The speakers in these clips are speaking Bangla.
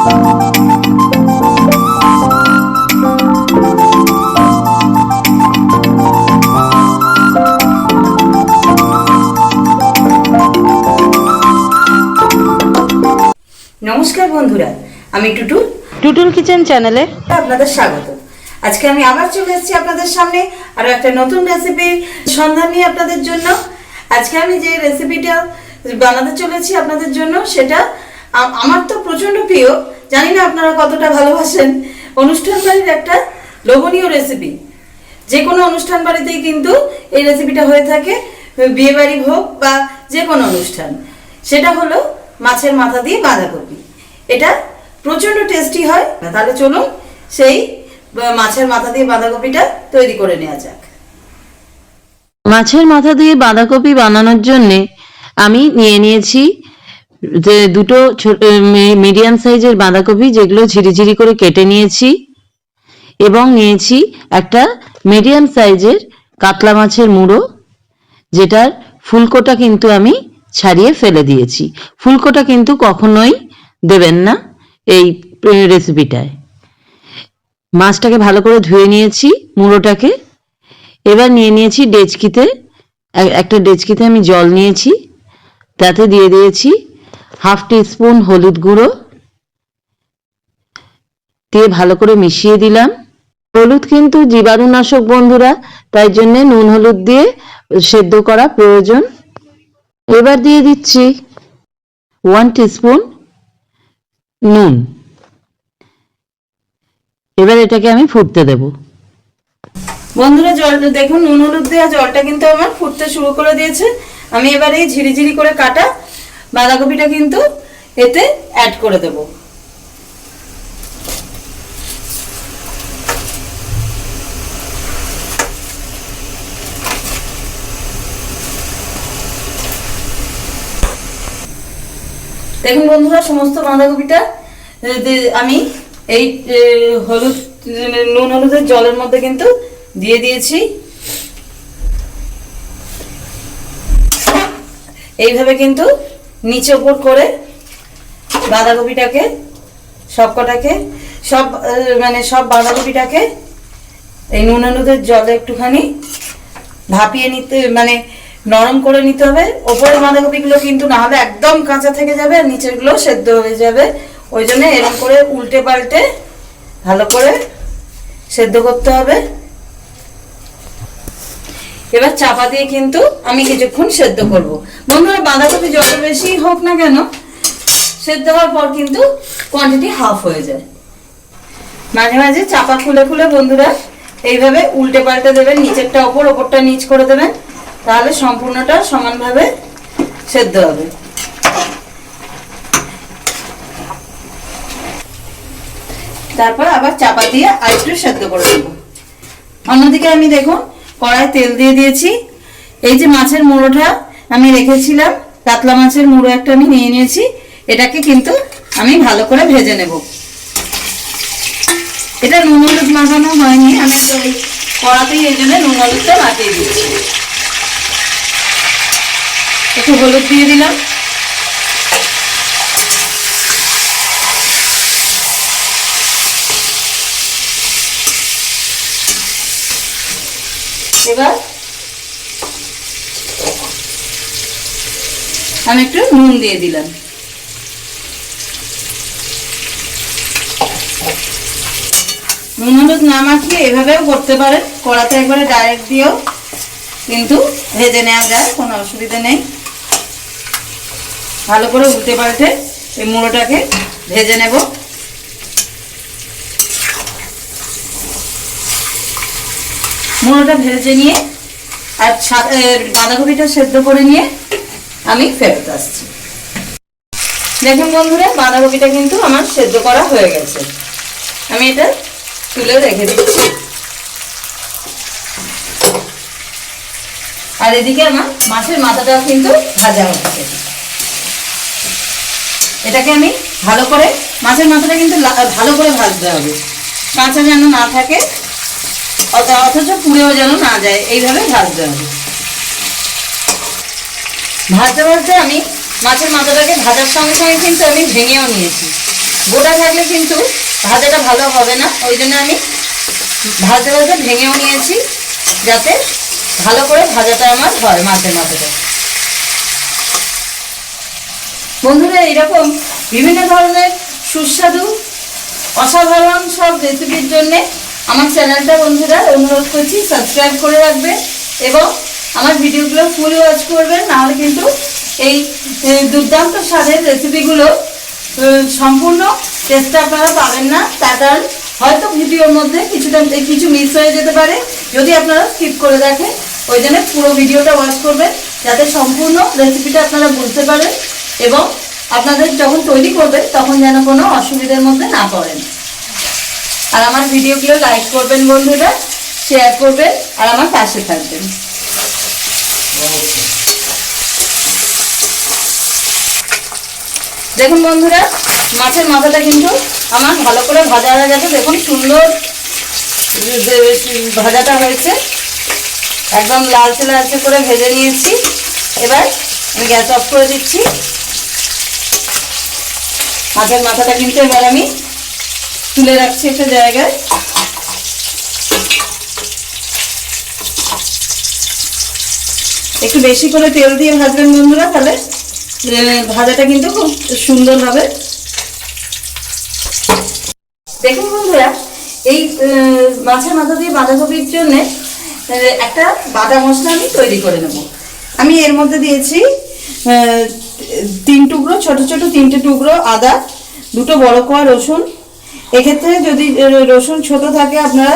নমস্কার বন্ধুরা আমি টুটু। টুটুল কিচেন চ্যানেলে আপনাদের স্বাগত। আজকে আমি আবার চলে এসেছি আপনাদের সামনে আরও একটা নতুন রেসিপির সন্ধান নিয়ে আপনাদের জন্য। আজকে আমি যে রেসিপিটা বানাতে চলেছি আপনাদের জন্য সেটা আমার তো প্রচণ্ড প্রিয়। জানি না আপনারা কতটা ভালোবাসেন। অনুষ্ঠান বাড়ির একটা লোভনীয় রেসিপি যে কোনো অনুষ্ঠান বাড়িতেই কিন্তু এই রেসিপিটা হয়ে থাকে। বিয়ে বাড়ি হোক বা যে কোনো অনুষ্ঠান। সেটা হলো মাছের মাথা দিয়ে বাঁধাকপি। এটা প্রচণ্ড টেস্টি হয়। তাহলে চলুন সেই মাছের মাথা দিয়ে বাঁধাকপিটা তৈরি করে নেওয়া যাক। মাছের মাথা দিয়ে বাঁধাকপি বানানোর জন্যে আমি নিয়ে নিয়েছি যে দুটো মিডিয়াম সাইজের বাঁধাকপি যেগুলো ঝিরিঝিরি করে কেটে নিয়েছি এবং নিয়েছি একটা মিডিয়াম সাইজের কাতলা মাছের মুড়ো, যেটার ফুলকোটা কিন্তু আমি ছাড়িয়ে ফেলে দিয়েছি। ফুলকোটা কিন্তু কখনোই দেবেন না এই রেসিপিটায় মাছটাকে ভালো করে ধুয়ে নিয়েছি মুড়োটাকে। এবার নিয়ে নিয়েছি ডেচকিতে একটা ডেচকিতে আমি জল নিয়েছি, তাতে দিয়ে দিয়েছি হাফ স্পুন হলুদ গুঁড়ো দিয়ে ভালো করে মিশিয়ে দিলাম। হলুদ কিন্তু জীবাণুনাশক বন্ধুরা, তাই জন্য নুন হলুদ দিয়ে সেদ্ধ করা প্রয়োজন। এবার দিয়ে দিচ্ছি ওয়ান স্পুন নুন। এবার এটাকে আমি ফুটতে দেবো। বন্ধুরা, জল দেখুন, নুন হলুদ দেওয়া জলটা কিন্তু আমার ফুটতে শুরু করে দিয়েছে। আমি এবার এই ঝিরিঝিরি করে কাটা বাঁধাকপিটা কিন্তু এতে অ্যাড করে দেবো। দেখুন বন্ধুরা, সমস্ত বাঁধাকপিটা আমি এই হলুদ, নুন হলুদের জলের মধ্যে কিন্তু দিয়ে দিয়েছি। এইভাবে কিন্তু নিচে উপর করে বাঁধাকপিটাকে, সবকটাকে, সব মানে সব বাঁধাকপিটাকে এই নুন হলুদের জলে একটুখানি ভাপিয়ে নিতে মানে নরম করে নিতে হবে। ওপরের বাঁধাকপিগুলো কিন্তু না হলে একদম কাঁচা থেকে যাবে আর নিচেরগুলো সেদ্ধ হয়ে যাবে। ওই জন্য এরকম করে উল্টে পাল্টে ভালো করে সেদ্ধ করতে হবে। এবার চাপা দিয়ে কিন্তু আমি কিছুক্ষণ সেদ্ধ করব। বন্ধুরা, বাঁধাকপি যত বেশি হোক না কেন, সেদ্ধ হওয়ার পর কিন্তু কোয়ান্টিটি হাফ হয়ে যায়। মাঝে মাঝে চাপা খুলে খুলে বন্ধুরা, এইভাবে উল্টে পাল্টে দেবেন, নিচেরটা ওপর, ওপরটা নিচ করে দেবেন, তাহলে সম্পূর্ণটা সমানভাবে সেদ্ধ হবে। তারপর আবার চাপা দিয়ে আরেকটু সেদ্ধ করে দেব অন্যদিকে আমি দেখুন কড়াই তেল দিয়ে দিয়েছি। এই যে মাছের মুড়োটা আমি রেখেছিলাম, কাতলা মাছের মুড়ো একটা আমি নিয়ে নিয়েছি, এটাকে কিন্তু আমি ভালো করে ভেজে নেব। এটা নুন হলুদ মাখানো হয়নি, আমি কড়াতেই এই জন্য নুন হলুদটা মাখিয়ে দিচ্ছি একটু হলুদ দিয়ে দিলাম। এবার আমি একটু নুন দিয়ে দিলাম। নুন হলুদ না মাখিয়ে এভাবেও করতে পারেন। কড়াতে একবারে ডাইরেক্ট দিয়েও কিন্তু ভেজে নেওয়া যায়, কোনো অসুবিধা নেই। ভালো করে উল্টে পাল্টে এই মুড়োটাকে ভেজে নেব। মুড়োটা ভেজে নিয়ে আর বাঁধাকপিটা সেদ্ধ করে নিয়ে আমি ফেরত আসছি। দেখুন বন্ধুরা, বাঁধাকপিটা কিন্তু আমার সেদ্ধ করা হয়ে গেছে। আমি এটা তুলে রেখে দিচ্ছি। আর এদিকে আমার মাছের মাথাটা কিন্তু ভাজা হচ্ছে এটাকে আমি ভালো করে, মাছের মাথাটা কিন্তু ভালো করে ভাজতে হবে। কাঁচা যেন না থাকে অথচ পুড়েও যেন না যায়, এইভাবে ভাজতে হবে। ভাজতে ভাজতে আমি মাছের মাথাটাকে ভাজার সঙ্গে সঙ্গে কিন্তু আমি ভেঙেও নিয়েছি। গোটা থাকলে কিন্তু ভাজাটা ভালো হবে না, ওই জন্য আমি ভাজতে ভাজতে ভেঙেও নিয়েছি, যাতে ভালো করে ভাজাটা আমার হয় মাছের মাথাটা। বন্ধুরা এরকম বিভিন্ন ধরনের সুস্বাদু, অসাধারণ সব রেসিপির জন্য আমার চ্যানেলটা বন্ধুরা, অনুরোধ করছি সাবস্ক্রাইব করে রাখবেন এবং আমার ভিডিওগুলো ফুল ওয়াচ করবেন নাহলে কিন্তু এই দুর্দান্ত স্বাদের রেসিপিগুলো সম্পূর্ণ টেস্টটা আপনারা পাবেন না। তার কারণ হয়তো ভিডিওর মধ্যে কিছুটা, কিছু মিস হয়ে যেতে পারে। যদি আপনারা স্কিপ করে দেখেন, ওই জন্য পুরো ভিডিওটা ওয়াচ করবেন, যাতে সম্পূর্ণ রেসিপিটা আপনারা বুঝতে পারেন এবং আপনাদের যখন তৈরি করবেন, তখন যেন কোনো অসুবিধার মধ্যে না পড়েন। আর আমার ভিডিওগুলো লাইক করবেন বন্ধুরা শেয়ার করবেন, আর আমার পাশে থাকবেন। দেখুন বন্ধুরা, মাছের মাথাটা কিন্তু আমার ভালো করে ভাজা হয়ে গেছে। দেখুন সুন্দর ভাজাটা হয়েছে। একদম লালচে লালচে করে ভেজে নিয়েছি। এবার আমি গ্যাস অফ করে দিচ্ছি। মাছের মাথাটা কিন্তু এবার আমি তুলে রাখছি একটা জায়গায়। একটু বেশি করে তেল দিয়ে ভাজবেন বন্ধুরা তাহলে। ভাজাটা কিন্তু খুব সুন্দর হবে। দেখুন বন্ধুরা, এই মাছের মাথা দিয়ে বাঁধাকপির জন্য একটা বাটা মশলা আমি তৈরি করে নেব। আমি এর মধ্যে দিয়েছি তিন টুকরো, ছোট ছোট তিনটে টুকরো আদা, দুটো বড় কোয়া রসুন এক্ষেত্রে যদি রসুন ছোট থাকে, আপনারা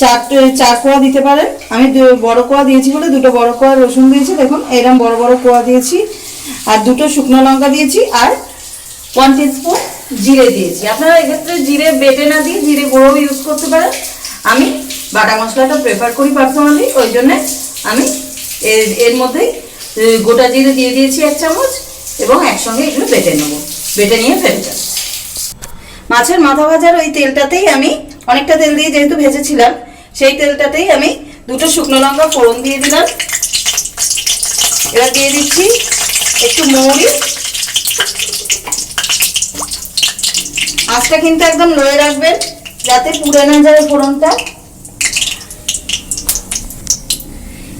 চার চার কোয়া দিতে পারেন। আমি বড় কোয়া দিয়েছি বলে দুটো বড় কোয়া রসুন দিয়েছি। দেখুন এরকম বড় বড় কোয়া দিয়েছি। আর দুটো শুকনো লঙ্কা দিয়েছি। আর ওয়ান টিস্পুন জিরে দিয়েছি। আপনারা এক্ষেত্রে জিরে বেটে না দিয়ে জিরে গুঁড়ো ইউজ করতে পারেন। আমি বাটা মশলাটা প্রেফার করি পার্সোনালি ওই জন্য আমি এর এর মধ্যে গোটা জিরে দিয়ে দিয়েছি এক চামচ, এবং একসঙ্গে এগুলো বেটে নেব। বেটে নিয়ে ফেলে যাব মাছের মাথা ভাজার ওই তেলটাতেই আমি অনেকটা তেল দিয়ে যেহেতু ভেজেছিলাম, সেই তেলটাতেই আমি দুটো শুকনো লঙ্কা ফোড়ন দিয়ে দিলাম। এবার দিয়ে দিচ্ছি একটু মৌরি। আঁচটা কিন্তু একদম লয়ে রাখবেন, যাতে পুড়ে না যায় ফোড়নটা।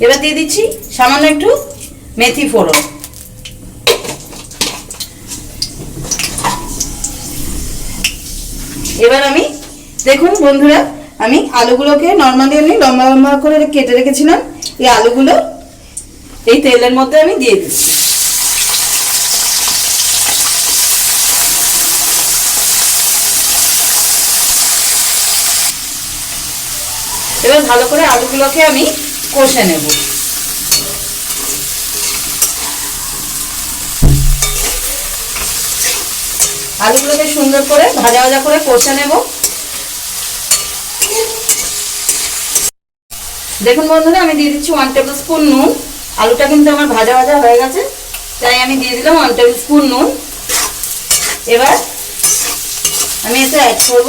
এবার দিয়ে দিচ্ছি সামান্য একটু মেথি ফোড়ন। এবার আমি, দেখুন বন্ধুরা, আমি আলুগুলোকে নর্মালি আমি লম্বা লম্বা করে কেটে রেখেছিলাম। এই আলুগুলো এই তেলের মধ্যে আমি দিয়ে দিচ্ছি। এবার ভালো করে আলুগুলোকে আমি কষে নেব। আলুগুলোকে সুন্দর করে ভাজা ভাজা করে কষে নেব। দেখুন বন্ধুরা, আমি দিয়ে দিচ্ছি ওয়ান টেবিল স্পুন নুন। আলুটা কিন্তু আমার ভাজা ভাজা হয়ে গেছে, তাই আমি দিয়ে দিলাম ওয়ান টেবিল স্পুন নুন। এবার আমি এতে অ্যাড করব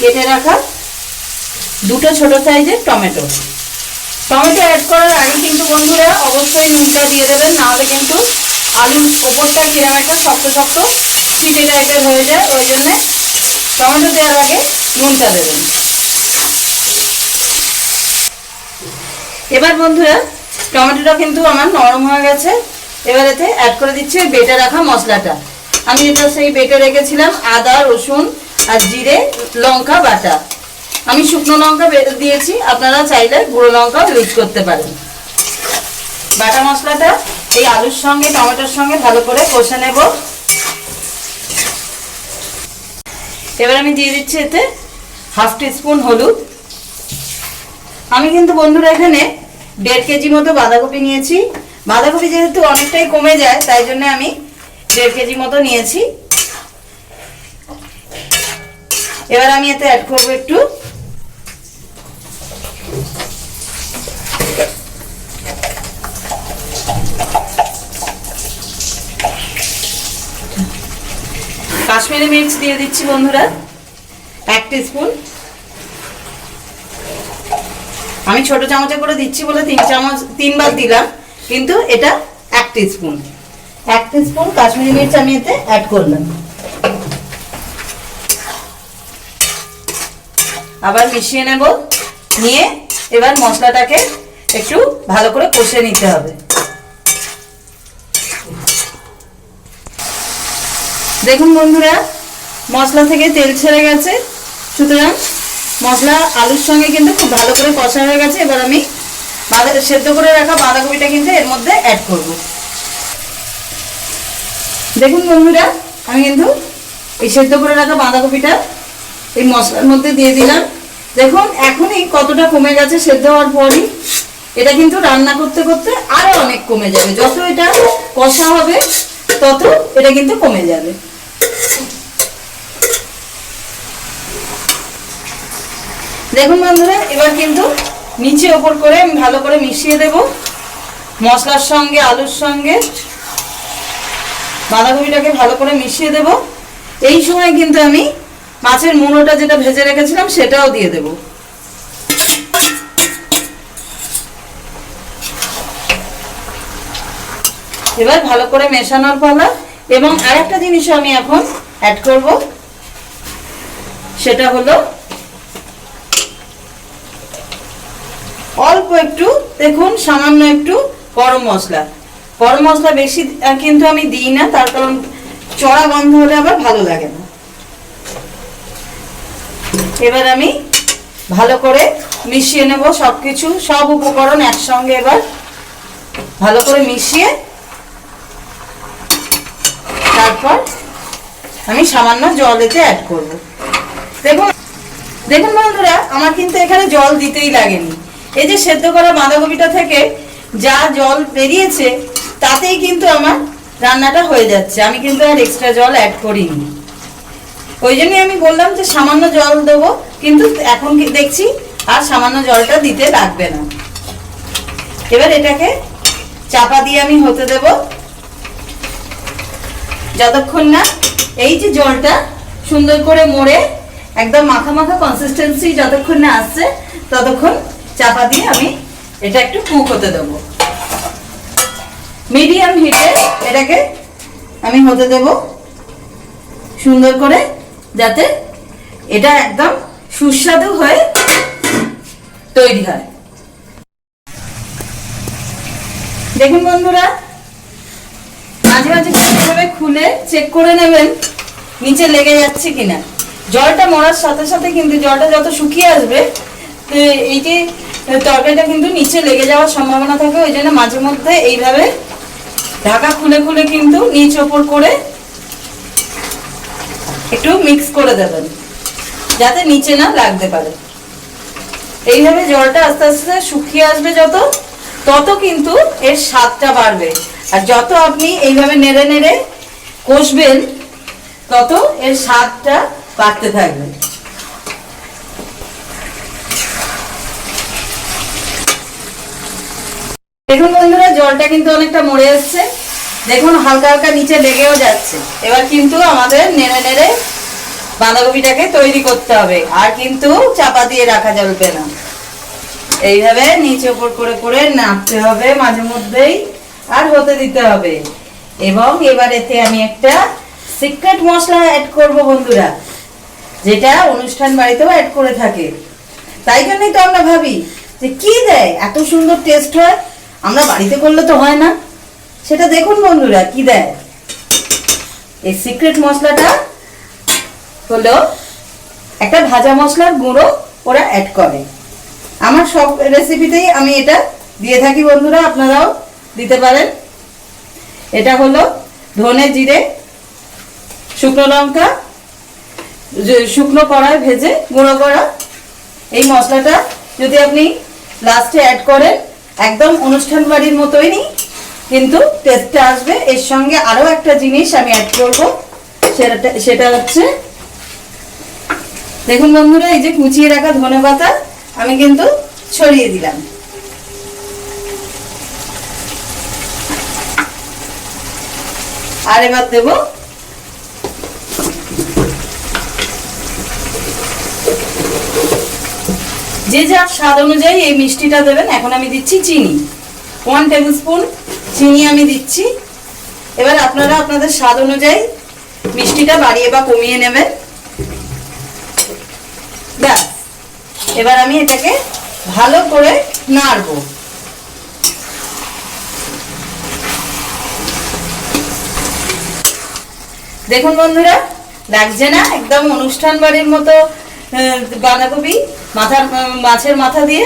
কেটে রাখা দুটো ছোট সাইজের টমেটো। টমেটো অ্যাড করার আগে কিন্তু বন্ধুরা অবশ্যই নুনটা দিয়ে দেবেন, নাহলে কিন্তু আলুর ওপরটা কিরম একটা শক্ত শক্ত চিটে টাইপের হয়ে যায়, ওই জন্যে টমেটো দেওয়ার আগে নুনটা দেবেন। এবার বন্ধুরা, টমেটোটা কিন্তু আমার নরম হয়ে গেছে। এবার এতে অ্যাড করে দিচ্ছি বেটে রাখা মশলাটা। আমি এটা সেই বেটে রেখেছিলাম আদা, রসুন আর জিরে, লঙ্কা, বাটা। আমি শুকনো লঙ্কা দিয়েছি, আপনারা চাইলে গুঁড়ো লঙ্কাও ইউজ করতে পারেন। বাটা মশলাটা এই আলুর সঙ্গে, টমেটোর সঙ্গে ভালো করে কষে নেব। এবার আমি দিয়ে দিচ্ছি এতে হাফ টিস্পুন হলুদ। আমি কিন্তু বন্ধুরা এখানে দেড় কেজি মতো বাঁধাকপি নিয়েছি। বাঁধাকপি যেহেতু অনেকটাই কমে যায়, তাই জন্য আমি দেড় কেজি মতো নিয়েছি। এবার আমি এতে অ্যাড করব একটু কাশ্মীরি মির্চ দিয়ে দিচ্ছি বন্ধুরা। এক স্পুন আমি ছোট চামচে করে দিচ্ছি বলে তিন চামচ তিনবার দিলাম, কিন্তু এটা এক স্পুন এক স্পুন কাশ্মীরি মির্চ আমি এতে অ্যাড করলাম। আবার মিশিয়ে নেব। নিয়ে এবার মশলাটাকে একটু ভালো করে কষে নিতে হবে। দেখুন বন্ধুরা, মশলা থেকে তেল ছেড়ে গেছে। সুতরাং মশলা, আলুর সঙ্গে কিন্তু খুব ভালো করে কষা হয়ে গেছে। এবার আমি বাঁধা, সেদ্ধ করে রাখা বাঁধাকপিটা কিন্তু এর মধ্যে অ্যাড করব। দেখুন বন্ধুরা, আমি কিন্তু এই সেদ্ধ করে রাখা বাঁধাকপিটা এই মশলার মধ্যে দিয়ে দিলাম। দেখুন, এখনই কতটা কমে গেছে সেদ্ধ হওয়ার পরই। এটা কিন্তু রান্না করতে করতে আরও অনেক কমে যাবে। যত এটা কষা হবে, তত এটা কিন্তু কমে যাবে। দেখুন বন্ধুরা, এবার কিন্তু নিচে ওপর করে ভালো করে মিশিয়ে দেব। মশলার সঙ্গে, আলুর সঙ্গে বাঁধাকপিটাকে ভালো করে মিশিয়ে দেব। এই সময় কিন্তু আমি মাছের মুনোটা যেটা ভেজে রেখেছিলাম, সেটাও দিয়ে দেব। এবার ভালো করে মেশানোর পালা। এবং আরেকটা জিনিসও আমি এখন অ্যাড করব, সেটা হলো অল্প একটু, দেখুন, সামান্য একটু গরম মশলা। গরম মশলা বেশি কিন্তু আমি দিই না, তার কারণ চড়া গন্ধ হলে আবার ভালো লাগে না। এবার আমি ভালো করে মিশিয়ে নেব সব কিছু সব উপকরণ একসঙ্গে এবার ভালো করে মিশিয়ে তারপর আমি সামান্য জল এতে অ্যাড করব। দেখুন দেখুন বন্ধুরা, আমার কিন্তু এখানে জল দিতেই লাগেনি। এই যে সেদ্ধ করা বাঁধাকপিটা থেকে যা জল বেরিয়েছে, তাতেই কিন্তু আমার রান্নাটা হয়ে যাচ্ছে। আমি কিন্তু আর এক্সট্রা জল অ্যাড করিনি। ওই জন্যই আমি বললাম যে সামান্য জল দেবো, কিন্তু এখন দেখছি আর সামান্য জলটা দিতে লাগবে না। এবার এটাকে চাপা দিয়ে আমি হতে দেব। যতক্ষণ না এই যে জলটা সুন্দর করে মরে একদম মাখা মাখা কনসিস্টেন্সি যতক্ষণ না আসছে, ততক্ষণ চাপা দিয়ে আমি এটা একটু কুক হতে দেবো। মিডিয়াম হিটে এটাকে আমি হতে দেব সুন্দর করে, যাতে এটা একদম সুস্বাদু হয়ে তৈরি হয়। দেখুন বন্ধুরা মাঝে মাঝে এভাবে খুলে চেক করে নেবেন নিচে লেগে যাচ্ছে কিনা। জলটা মরার সাথে সাথে কিন্তু জলটা যত শুকিয়ে আসবে এই যে তরকারিটা কিন্তু নিচে লেগে যাওয়ার সম্ভাবনা থাকে, ওই জন্য মাঝে মধ্যে এইভাবে ঢাকা খুলে খুলে কিন্তু নিচ ওপর করে একটু মিক্স করে দেবেন, যাতে নিচে না লাগতে পারে। এইভাবে জলটা আস্তে আস্তে শুকিয়ে আসবে যত তত কিন্তু এর স্বাদটা বাড়বে। আর যত আপনি এইভাবে নেড়ে নেড়ে কষবেন, তত এর স্বাদটা বাড়তে থাকবে। দেখুন বন্ধুরা, জলটা কিন্তু অনেকটা মরে এসছে। দেখুন, হালকা হালকা নিচে লেগেও যাচ্ছে। এবার কিন্তু আমাদের নেড়ে নেড়ে বাঁধাকপিটাকে তৈরি করতে হবে। আর কিন্তু চাপা দিয়ে রাখা যাবে না। এইভাবে নিচে উপর করে করে নাড়তে হবে মাঝে মধ্যেই আর হতে দিতে হবে। এবং এবার এতে আমি একটা সিক্রেট মশলা অ্যাড করব বন্ধুরা, যেটা অনুষ্ঠান বাড়িতেও অ্যাড করে থাকে। তাই জন্যই তো আমরা ভাবি যে কি দেয়, এত সুন্দর টেস্ট হয়, আমরা বাড়িতে করলে তো হয় না। সেটা দেখুন বন্ধুরা, কি দেয়। এই সিক্রেট মশলাটা হলো একটা ভাজা মশলার গুঁড়ো ওরা অ্যাড করে। আমার সব রেসিপিতেই আমি এটা দিয়ে থাকি, বন্ধুরা, আপনারাও দিতে পারেন। এটা হলো ধনে জিরে, শুকনো লঙ্কা শুকনো কড়ায় ভেজে গুঁড়ো করা। এই মশলাটা যদি আপনি লাস্টে অ্যাড করেন, একদম অনুষ্ঠান বাড়ির মতোই কিন্তু টেস্টটা আসবে। এর সঙ্গে আরও একটা জিনিস আমি অ্যাড করব, সেটা সেটা হচ্ছে দেখুন বন্ধুরা, এই যে কুচিয়ে রাখা ধনে পাতা। আমি কিন্তু ছড়িয়ে দিলাম। আর এবার দেব যে যার স্বাদ অনুযায়ী এই মিষ্টিটা দেবেন, এখন আমি দিচ্ছি চিনি। ওয়ান টেবিল স্পুন চিনি আমি দিচ্ছি। এবার আপনারা আপনাদের স্বাদ অনুযায়ী মিষ্টিটা বাড়িয়ে বা কমিয়ে নেবেন। এবার আমি এটাকে ভালো করে নাড়বো। দেখুন বন্ধুরা, লাগছে না? একদম অনুষ্ঠান বাড়ির মতো বাঁধাকপি মাথার মাছের মাথা দিয়ে।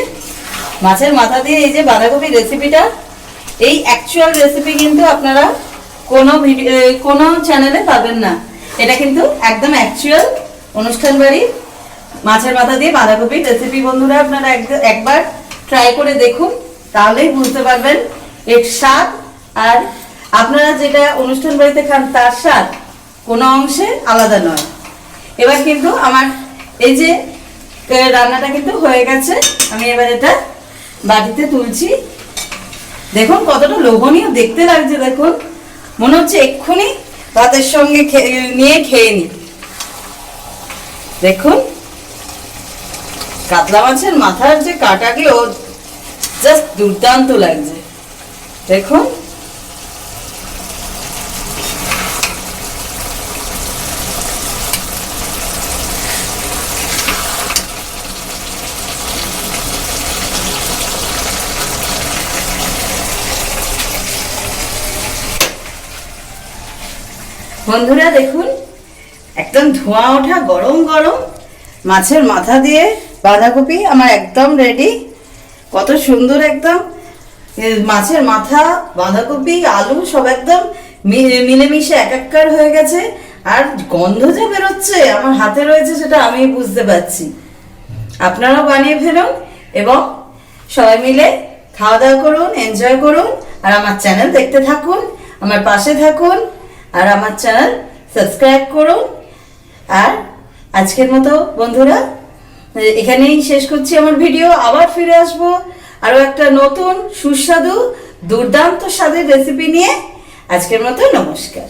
মাছের মাথা দিয়ে এই যে বাঁধাকপি রেসিপিটা এই অ্যাকচুয়াল রেসিপি কিন্তু আপনারা কোনো ভিডিও কোনো চ্যানেলে পাবেন না। এটা কিন্তু একদম অ্যাকচুয়াল অনুষ্ঠান বাড়ির মাছের মাথা দিয়ে বাঁধাকপির রেসিপি বন্ধুরা, আপনারা এক- একবার ট্রাই করে দেখুন, তাহলেই বুঝতে পারবেন এর স্বাদ। আর আপনারা যেটা অনুষ্ঠান বাড়িতে খান, তার স্বাদ কোনো অংশে আলাদা নয়। এবার কিন্তু আমার এই যে রান্নাটা কিন্তু হয়ে গেছে। আমি এবার এটা বাটিতে তুলছি। দেখুন কতটা লোভনীয়, দেখতে লাগছে, দেখুন। মনে হচ্ছে এক্ষুনি ভাতের সঙ্গে নিয়ে খেয়ে নি দেখুন। কাতলা মাছের মাথার যে কাটাগুলো জাস্ট দুর্দান্ত লাগছে। দেখুন। বন্ধুরা, দেখুন, একদম ধোঁয়া ওঠা গরম গরম মাছের মাথা দিয়ে বাঁধাকপি আমার একদম রেডি কত সুন্দর একদম। মাছের মাথা, বাঁধাকপি, আলু, সব একদম মিলেমিশে একাকার হয়ে গেছে। আর গন্ধ যে বেরোচ্ছে, আমার হাতে রয়েছে সেটা আমি বুঝতে পারছি। আপনারাও বানিয়ে ফেলুন এবং সবাই মিলে খাওয়া দাওয়া করুন এনজয় করুন, আর আমার চ্যানেল দেখতে থাকুন, আমার পাশে থাকুন, আর আমার চ্যানেল সাবস্ক্রাইব করুন। আর আজকের মতো বন্ধুরা এখানেই শেষ করছি আমার ভিডিও, আবার ফিরে আসব আরও একটা নতুন সুস্বাদু, দুর্দান্ত স্বাদের রেসিপি নিয়ে। আজকের মতো নমস্কার।